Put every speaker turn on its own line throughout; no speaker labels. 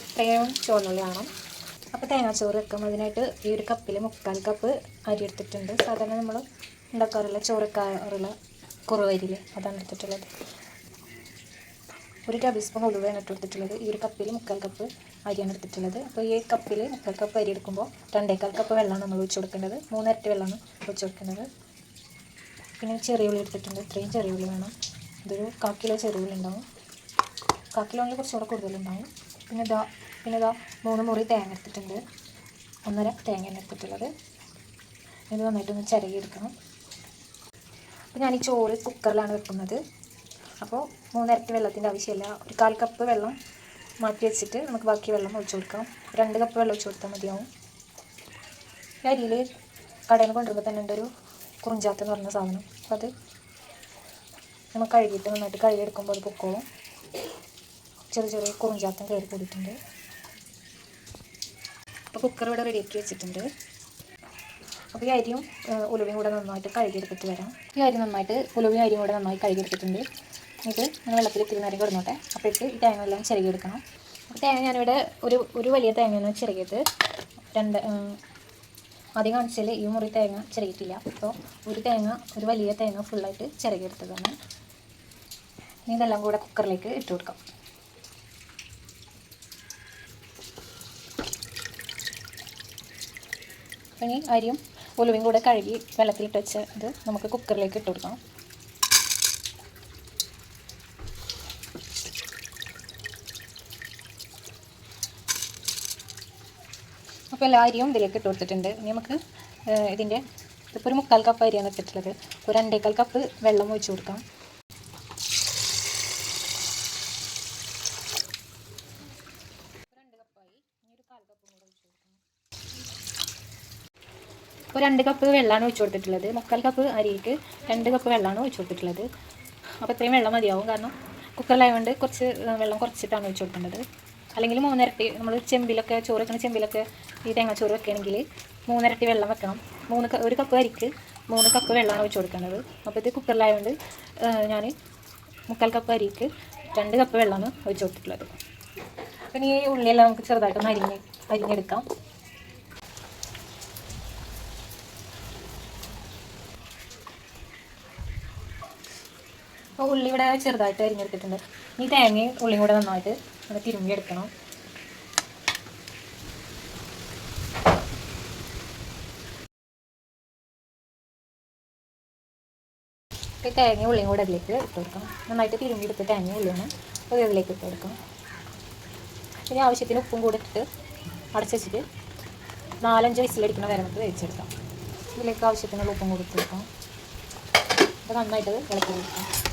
ഇത്രയും ചുവന്നുള്ളി വേണം അപ്പോൾ തേങ്ങാച്ചോറ് വെക്കും. അതിനായിട്ട് ഈ ഒരു കപ്പിൽ മുക്കാൽ കപ്പ് അരി എടുത്തിട്ടുണ്ട്. സാധാരണ നമ്മൾ ഉണ്ടാക്കാറുള്ള ചോറക്കാറുള്ള കുറവരിയിൽ അതാണ് എടുത്തിട്ടുള്ളത്. ഒരു ടേബിൾ സ്പൂൺ ഉലുവയാണ് ഇട്ട് കൊടുത്തിട്ടുള്ളത്. ഈ ഒരു കപ്പിൽ മുക്കാൽ കപ്പ് അരിയാണ് എടുത്തിട്ടുള്ളത്. അപ്പോൾ ഈ കപ്പിൽ മുക്കാൽ കപ്പ് അരി എടുക്കുമ്പോൾ രണ്ടേക്കാൽ കപ്പ് വെള്ളമാണ് നമ്മൾ ഒഴിച്ചു കൊടുക്കേണ്ടത്. മൂന്നരട്ടി വെള്ളമാണ് ഒഴിച്ചു കൊടുക്കേണ്ടത്. പിന്നെ ചെറിയ ഉള്ളി എടുത്തിട്ടുണ്ട്. ഇത്രയും ചെറിയ ഉള്ളി വേണം. ഇതൊരു കാക്കിലോ കിലോ ചെറിയ ഉള്ളി ഉണ്ടാവും. കാക്കിലോ കിലോയിൽ കുറച്ചുകൂടെ കൂടുതലുണ്ടാവും പിന്നെ ഇതാ പിന്നെ ഇതാ മൂന്ന് മുറി തേങ്ങ എടുത്തിട്ടുണ്ട്. ഒന്നര തേങ്ങയാണ് എടുത്തിട്ടുള്ളത്. ഇത് നന്നായിട്ടൊന്ന് ചിരകി എടുക്കണം അപ്പോൾ ഞാൻ ഈ ചോറ് കുക്കറിലാണ് വെക്കുന്നത്. അപ്പോൾ മൂന്നരട്ടി വെള്ളത്തിന്റെ ആവശ്യമില്ല. ഒരു കാൽ കപ്പ് വെള്ളം മാറ്റി വെച്ചിട്ട് നമുക്ക് ബാക്കി വെള്ളം ഒഴിച്ചു കൊടുക്കാം. രണ്ട് കപ്പ് വെള്ളം ഒഴിച്ചു കൊടുത്താൽ മതിയാവും. ഈ അരിയിൽ കടയിൽ കൊണ്ടുവരുമ്പോൾ തന്നെ ഉണ്ട് ഒരു കുറിഞ്ചാത്ത എന്ന് പറഞ്ഞ സാധനം. അപ്പോൾ അത് നമുക്ക് കഴുകിയിട്ട് നന്നായിട്ട് കഴുകിയെടുക്കുമ്പോൾ അത് പൊക്കോളും. ചെറിയ ചെറിയ കുറിഞ്ചാത്തം കയറി കൂടിയിട്ടുണ്ട്. അപ്പോൾ കുക്കർ ഇവിടെ റെഡിയാക്കി വെച്ചിട്ടുണ്ട്. അപ്പോൾ ഈ അരിയും ഉലുവയും കൂടെ നന്നായിട്ട് കഴുകിയെടുത്തിട്ട് വരാം. ഈ അരി നന്നായിട്ട് ഉലുവയും അരിയും കൂടെ നന്നായി കഴുകിയെടുത്തിട്ടുണ്ട്. ഇത് നിങ്ങൾ വെള്ളത്തിൽ ഇത്തിരി നേരം കിടന്നോട്ടെ. അപ്പോഴേക്ക് ഈ തേങ്ങ എല്ലാം ചിരകിയെടുക്കണം. അപ്പോൾ തേങ്ങ ഞാനിവിടെ ഒരു ഒരു വലിയ തേങ്ങയാണ് ചിരകിയത്. രണ്ട് ആദ്യം കാണിച്ചാൽ ഈ മുറി തേങ്ങ ചിരകിയിട്ടില്ല. അപ്പോൾ ഒരു തേങ്ങ ഒരു വലിയ തേങ്ങ ഫുള്ളായിട്ട് ചിരകിയെടുത്തതാണ്. ഇതെല്ലാം കൂടെ കുക്കറിലേക്ക് ഇട്ട് കൊടുക്കാം. ഇനി അരിയും ഉലുവയും കൂടെ കഴുകി വെള്ളത്തിലിട്ട് വെച്ച് ഇത് നമുക്ക് കുക്കറിലേക്ക് ഇട്ട് കൊടുക്കാം. അപ്പോൾ എല്ലാ അരിയും ഇതിലേക്ക് ഇട്ട് കൊടുത്തിട്ടുണ്ട്. ഇനി നമുക്ക് ഇതിന്റെ ഇപ്പോൾ ഒരു മുക്കാൽ കപ്പ് അരിയാണ് ഇട്ടിട്ടുള്ളത് ഒരു രണ്ടേക്കാൽ കപ്പ് വെള്ളം ഒഴിച്ച് കൊടുക്കാം. ഇപ്പോൾ രണ്ട് കപ്പ് വെള്ളമാണ് ഒഴിച്ചു കൊടുത്തിട്ടുള്ളത്. മുക്കാൽ കപ്പ് അരിക്ക് രണ്ട് കപ്പ് വെള്ളമാണ് ഒഴിച്ചു കൊടുത്തിട്ടുള്ളത്. അപ്പോൾ ഇത്രയും വെള്ളം മതിയാവും. കാരണം കുക്കറിലായതുകൊണ്ട് കുറച്ച് വെള്ളം കുറച്ചിട്ടാണ് ഒഴിച്ചു കൊടുക്കേണ്ടത്. അല്ലെങ്കിൽ മൂന്നിരട്ടി നമ്മൾ ചെമ്പിലൊക്കെ ചോറ് വെക്കുന്ന ചെമ്പിലൊക്കെ ഈ തേങ്ങ തേങ്ങാച്ചോറ് വെക്കുകയാണെങ്കിൽ മൂന്നിരട്ടി വെള്ളം വെക്കണം. മൂന്ന് ഒരു കപ്പ് അരിക്ക് മൂന്ന് കപ്പ് വെള്ളമാണ് ഒഴിച്ചു കൊടുക്കേണ്ടത്. അപ്പോൾ ഇത് കുക്കറിലായതുകൊണ്ട് ഞാൻ മുക്കാൽ കപ്പ് അരിക്ക് രണ്ട് കപ്പ് വെള്ളമാണ് ഒഴിച്ചു കൊടുത്തിട്ടുള്ളത്. അപ്പം ഈ ഉള്ളിയെല്ലാം നമുക്ക് ചെറുതായിട്ടൊന്ന് അരിഞ്ഞ് അരിഞ്ഞെടുക്കാം. അപ്പോൾ ഉള്ളി ഇവിടെ ചെറുതായിട്ട് അരിഞ്ഞെടുത്തിട്ടുണ്ട്. ഈ തേങ്ങയും ഉള്ളിയും കൂടെ നന്നായിട്ട് ഒന്ന് തിരുമ്പി എടുക്കണം ഈ തേങ്ങയും ഉള്ളിയും കൂടെ അതിലേക്ക് ഇട്ട് നന്നായിട്ട് തിരുമ്പി എടുത്ത് തേങ്ങയും ഉള്ളിയാണ് അപ്പോൾ ഇതിലേക്ക് ഇട്ട് ഇനി ആവശ്യത്തിന് ഉപ്പും കൂടെ ഇട്ടിട്ട് അടച്ച് വെച്ചിട്ട് നാലഞ്ച് വയസ്സിലടിക്കണ വരെ നമുക്ക് വേവിച്ചെടുക്കാം ഇതിലേക്ക് ആവശ്യത്തിനുള്ള ഉപ്പും കൂടെ ഇട്ട് കൊടുക്കാം അപ്പോൾ നന്നായിട്ട് ഇളക്കി കൊടുക്കാം.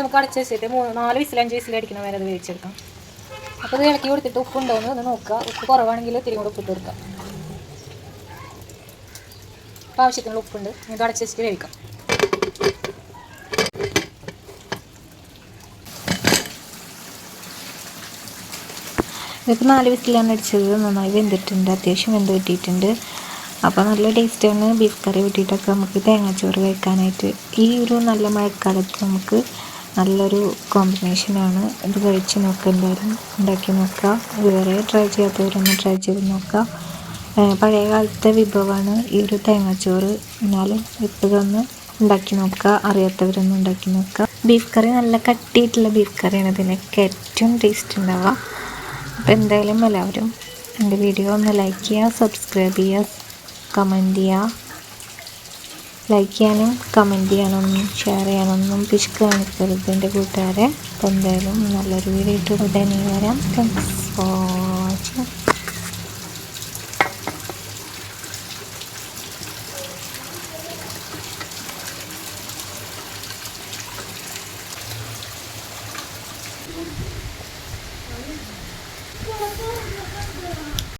നമുക്ക് അടച്ച് വെച്ചിട്ട് മൂന്ന് നാല് വിസിൽ അഞ്ച് വിസിൽ അടിക്കണ വരെ അത് വേവിച്ചെടുക്കാം. അപ്പോൾ ഇത് ഇളക്കി കൊടുത്തിട്ട് ഉപ്പ് എന്ന് ഒന്ന് നോക്കുക. ഉപ്പ് കുറവാണെങ്കിൽ തിരി കൂടെ ഉപ്പിട്ട് കൊടുക്കാം. അപ്പോൾ ആവശ്യത്തിനുള്ള ഉപ്പുണ്ട്. നമുക്ക് അടച്ച് വെച്ചിട്ട് വേവിക്കാം.
ഇതിപ്പോൾ നാല് വിസിലാണ് അടിച്ചത്. നന്നായി വെന്തിട്ടുണ്ട്. അത്യാവശ്യം വെന്ത് കിട്ടിയിട്ടുണ്ട്. അപ്പോൾ നല്ല ടേസ്റ്റാണ് ബീഫ് കറി കിട്ടിയിട്ടൊക്കെ നമുക്ക് തേങ്ങാച്ചോറ് കഴിക്കാനായിട്ട്. ഈ ഒരു നല്ല മഴക്കാലത്ത് നമുക്ക് നല്ലൊരു കോമ്പിനേഷനാണ് ഇത് കഴിച്ച് നോക്കുക എന്തായാലും. ഉണ്ടാക്കി നോക്കുക. ഇതുവരെ ട്രൈ ചെയ്യാത്തവരൊന്ന് ട്രൈ ചെയ്ത് നോക്കുക. പഴയ കാലത്തെ വിഭവമാണ് ഈ ഒരു തേങ്ങാച്ചോറ്. എന്നാലും ഇപ്പോഴൊന്ന് ഉണ്ടാക്കി നോക്കുക. അറിയാത്തവരൊന്ന് ഉണ്ടാക്കി നോക്കുക. ബീഫ് കറി നല്ല കട്ടിയിട്ടുള്ള ബീഫ് കറിയാണ് ഇതിനൊക്കെ ഏറ്റവും ടേസ്റ്റ് ഉണ്ടാവുക. അപ്പോൾ എന്തായാലും എല്ലാവരും എന്റെ വീഡിയോ ഒന്ന് ലൈക്ക് ചെയ്യുക സബ്സ്ക്രൈബ് ചെയ്യുക കമന്റ് ചെയ്യുക. ലൈക്ക് ചെയ്യാനും കമന്റ് ചെയ്യാനൊന്നും ഷെയർ ചെയ്യാനൊന്നും പിശുക്ക് കാണിക്കരുത് എന്റെ കൂട്ടുകാരെ. അപ്പോൾ എന്തായാലും നല്ലൊരു വീഡിയോ ഇട്ട് ഉടനെ വരാം. Thanks for watching